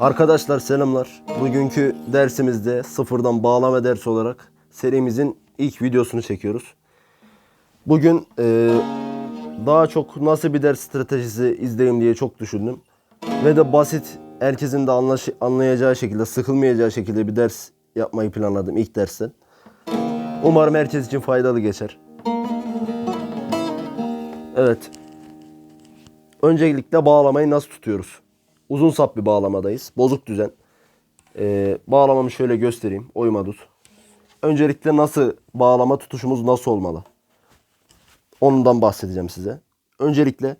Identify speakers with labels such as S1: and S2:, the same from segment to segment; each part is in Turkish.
S1: Arkadaşlar selamlar. Bugünkü dersimizde sıfırdan bağlama dersi olarak serimizin ilk videosunu çekiyoruz. Bugün e, daha çok nasıl bir ders stratejisi izleyeyim diye çok düşündüm. Ve de basit, herkesin de anlaş- anlayacağı şekilde, sıkılmayacağı şekilde bir ders yapmayı planladım ilk dersten. Umarım herkes için faydalı geçer. Evet. Öncelikle bağlamayı nasıl tutuyoruz? Uzun sap bir bağlamadayız. Bozuk düzen. Ee, bağlamamı şöyle göstereyim. Oyma tut. Öncelikle nasıl bağlama tutuşumuz nasıl olmalı? Ondan bahsedeceğim size. Öncelikle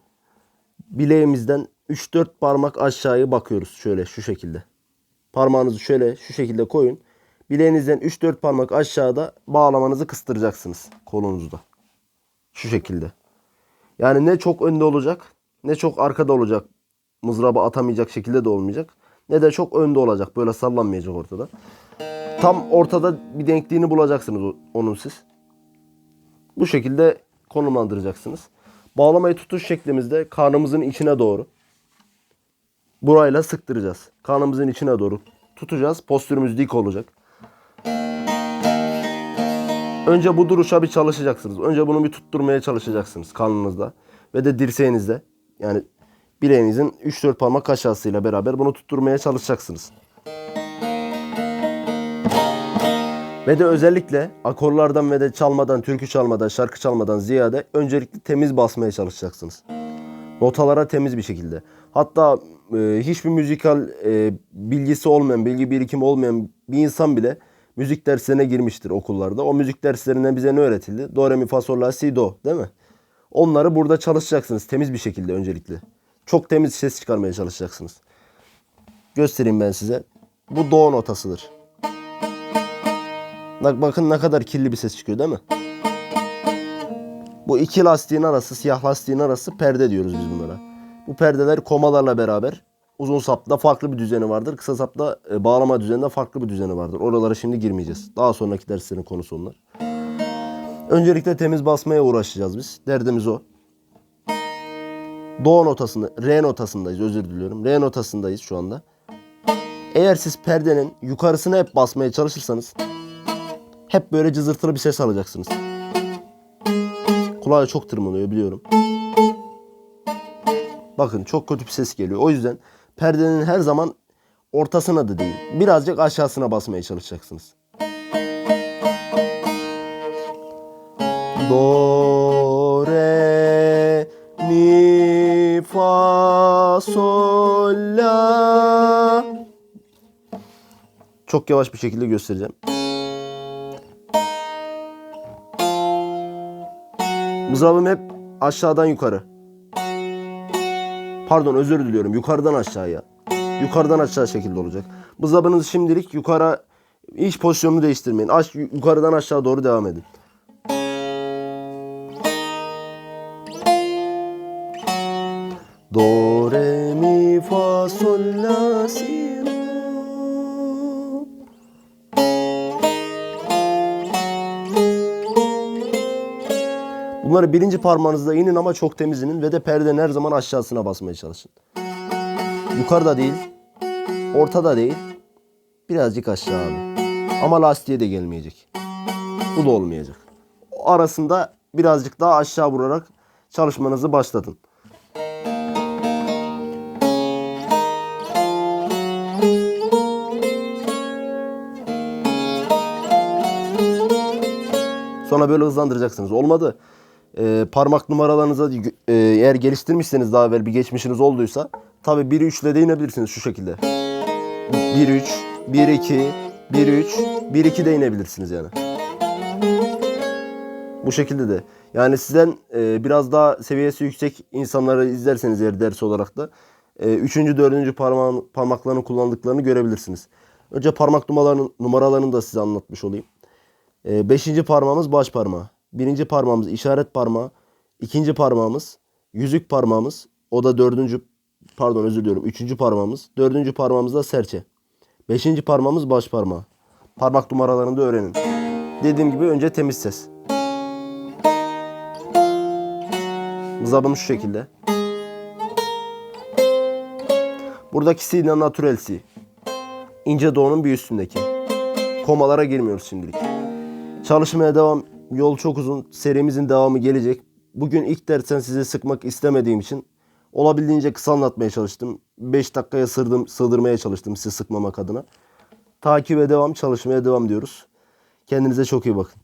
S1: bileğimizden 3-4 parmak aşağıya bakıyoruz. Şöyle şu şekilde. Parmağınızı şöyle şu şekilde koyun. Bileğinizden 3-4 parmak aşağıda bağlamanızı kıstıracaksınız kolunuzda. Şu şekilde. Yani ne çok önde olacak ne çok arkada olacak. Mızraba atamayacak şekilde de olmayacak. Ne de çok önde olacak. Böyle sallanmayacak ortada. Tam ortada bir denkliğini bulacaksınız onun siz. Bu şekilde konumlandıracaksınız. Bağlamayı tutuş şeklimizde karnımızın içine doğru. Burayla sıktıracağız. Karnımızın içine doğru tutacağız. Postürümüz dik olacak. Önce bu duruşa bir çalışacaksınız. Önce bunu bir tutturmaya çalışacaksınız karnınızda ve de dirseğinizde. Yani bileğinizin 3-4 parmak aşağısıyla beraber bunu tutturmaya çalışacaksınız. Ve de özellikle akorlardan ve de çalmadan, türkü çalmadan, şarkı çalmadan ziyade öncelikle temiz basmaya çalışacaksınız. Notalara temiz bir şekilde. Hatta e, hiçbir müzikal e, bilgisi olmayan, bilgi birikimi olmayan bir insan bile müzik derslerine girmiştir okullarda. O müzik derslerinden bize ne öğretildi? Do, re, mi, fa, sol, la, si, do değil mi? Onları burada çalışacaksınız temiz bir şekilde öncelikle. Çok temiz ses çıkarmaya çalışacaksınız. Göstereyim ben size. Bu do notasıdır. Bak bakın ne kadar kirli bir ses çıkıyor değil mi? Bu iki lastiğin arası, siyah lastiğin arası perde diyoruz biz bunlara. Bu perdeler komalarla beraber uzun sapta farklı bir düzeni vardır. Kısa sapta e, bağlama düzeninde farklı bir düzeni vardır. Oralara şimdi girmeyeceğiz. Daha sonraki derslerin konusu onlar. Öncelikle temiz basmaya uğraşacağız biz. Derdimiz o. Do notasında, re notasındayız özür diliyorum. Re notasındayız şu anda. Eğer siz perdenin yukarısına hep basmaya çalışırsanız hep böyle cızırtılı bir ses alacaksınız. Kulağa çok tırmanıyor biliyorum. Bakın çok kötü bir ses geliyor. O yüzden perdenin her zaman ortasına da değil, birazcık aşağısına basmaya çalışacaksınız. Çok yavaş bir şekilde göstereceğim. Mızrabım hep aşağıdan yukarı. Pardon özür diliyorum. Yukarıdan aşağıya. Yukarıdan aşağı şekilde olacak. Mızrabınız şimdilik yukarı hiç pozisyonunu değiştirmeyin. Aş, yukarıdan aşağı doğru devam edin. Do, re, mi, fa, sol, la, si, Bunları birinci parmağınızda inin ama çok temiz inin ve de perdenin her zaman aşağısına basmaya çalışın. Yukarıda değil, ortada değil, birazcık aşağı abi. Ama lastiğe de gelmeyecek. Bu da olmayacak. O arasında birazcık daha aşağı vurarak çalışmanızı başlatın. Sonra böyle hızlandıracaksınız. Olmadı. Ee, parmak numaralarınıza e, eğer geliştirmişseniz daha evvel bir geçmişiniz olduysa tabi 1 3 ile de inebilirsiniz şu şekilde. 1 3 1 2 1 3 1 2 de inebilirsiniz yani. Bu şekilde de. Yani sizden e, biraz daha seviyesi yüksek insanları izlerseniz eğer ders olarak da e, 3. 4. parmağın, parmaklarını kullandıklarını görebilirsiniz. Önce parmak numaralarını, numaralarını da size anlatmış olayım. E, beşinci parmağımız baş parmağı. Birinci parmağımız işaret parmağı. ikinci parmağımız yüzük parmağımız. O da dördüncü pardon özür diliyorum. Üçüncü parmağımız. Dördüncü parmağımız da serçe. Beşinci parmağımız baş parmağı. Parmak numaralarını da öğrenin. Dediğim gibi önce temiz ses. Mızabım şu şekilde. Buradaki C'den natural C. İnce doğunun bir üstündeki. Komalara girmiyoruz şimdilik. Çalışmaya devam. Yol çok uzun. Serimizin devamı gelecek. Bugün ilk dersten size sıkmak istemediğim için olabildiğince kısa anlatmaya çalıştım. 5 dakikaya sırdım, sığdırmaya çalıştım sizi sıkmamak adına. Takibe devam, çalışmaya devam diyoruz. Kendinize çok iyi bakın.